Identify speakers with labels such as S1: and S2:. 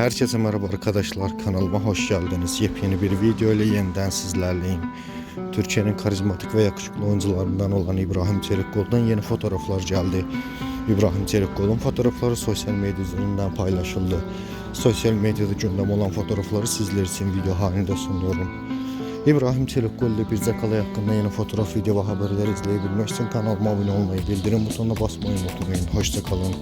S1: Herkese merhaba arkadaşlar kanalıma hoş geldiniz. Yepyeni bir video ile yeniden sizlerleyim. Türkiye'nin karizmatik ve yakışıklı oyuncularından olan İbrahim Çelikkol'dan yeni fotoğraflar geldi. İbrahim Çelikkol'un fotoğrafları sosyal medya üzerinden paylaşıldı. Sosyal medyada gündem olan fotoğrafları sizler için video halinde sunuyorum. İbrahim Çelikkol ile Birce Kalay hakkında yeni fotoğraf, video ve haberler izleyebilmek için kanalıma abone olmayı, bildirim butonuna basmayı unutmayın. Hoşçakalın.